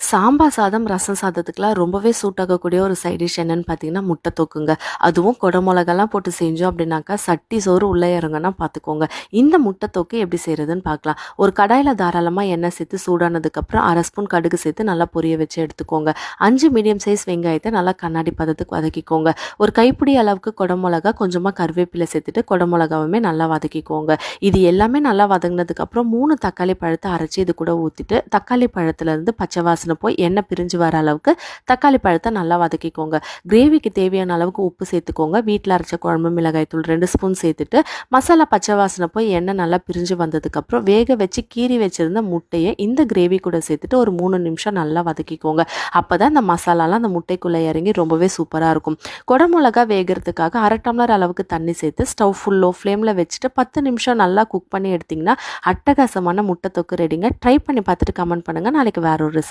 சாம்பார் சாதம் ரசம் சாதத்துக்குலாம் ரொம்பவே சூட் ஆகக்கூடிய ஒரு சைட் டிஷ் என்னன்னு பார்த்தீங்கன்னா முட்டை தொக்குங்க. அதுவும் குடமிளகெல்லாம் போட்டு செஞ்சோம் அப்படின்னாக்கா சட்டி சோறு உள்ளே இறங்கன்னா பார்த்துக்கோங்க. இந்த முட்டை தொக்கு எப்படி செய்கிறதுன்னு பார்க்கலாம். ஒரு கடாயில் தாராளமாக எண்ணெய் சேர்த்து சூடானதுக்கப்புறம் அரை ஸ்பூன் கடுகு சேர்த்து நல்லா பொரிய வச்சு எடுத்துக்கோங்க. அஞ்சு மீடியம் சைஸ் வெங்காயத்தை நல்லா கண்ணாடி பதத்துக்கு வதக்கிக்கோங்க. ஒரு கைப்பிடி அளவுக்கு குடமிளகா கொஞ்சமாக கருவேப்பிலை சேர்த்துட்டு குடமிளகாவுமே நல்லா வதக்கிக்கோங்க. இது எல்லாமே நல்லா வதங்கினதுக்கப்புறம் மூணு தக்காளி பழத்தை அரைச்சி இது கூட ஊற்றிட்டு தக்காளி பழத்துலேருந்து பச்சைவாசம் வாசனை போய் எண்ணெய் பிரிஞ்சு வர அளவுக்கு தக்காளி பழத்தை நல்லா வதக்கிக்கோங்க. கிரேவிக்கு தேவையான அளவுக்கு உப்பு சேர்த்துக்கோங்க. வீட்டில் அரைச்ச குழம்பு மிளகாய் தூள் ரெண்டு ஸ்பூன் சேர்த்துட்டு மசாலா பச்சை வாசனை போய் எண்ணெய் நல்லா பிரிஞ்சு வந்ததுக்கப்புறம் வேக வச்சு கீறி வச்சுருந்த முட்டையை இந்த கிரேவி கூட சேர்த்துட்டு ஒரு மூணு நிமிஷம் நல்லா வதக்கிக்கோங்க. அப்போ தான் இந்த மசாலாலாம் அந்த முட்டைக்குள்ளே இறங்கி ரொம்பவே சூப்பராக இருக்கும். குடமிளகா வேகிறதுக்காக அரை டம்ளர் அளவுக்கு தண்ணி சேர்த்து ஸ்டவ் ஃபுல்லோ ஃப்ளேமில் வச்சுட்டு பத்து நிமிஷம் நல்லா குக் பண்ணி எடுத்திங்கன்னா அட்டகாசமான முட்டை தொக்கு ரெடிங்க ட்ரை பண்ணி பார்த்துட்டு கமெண்ட் பண்ணுங்கள் நாளைக்கு வேற ஒரு ரெசிபி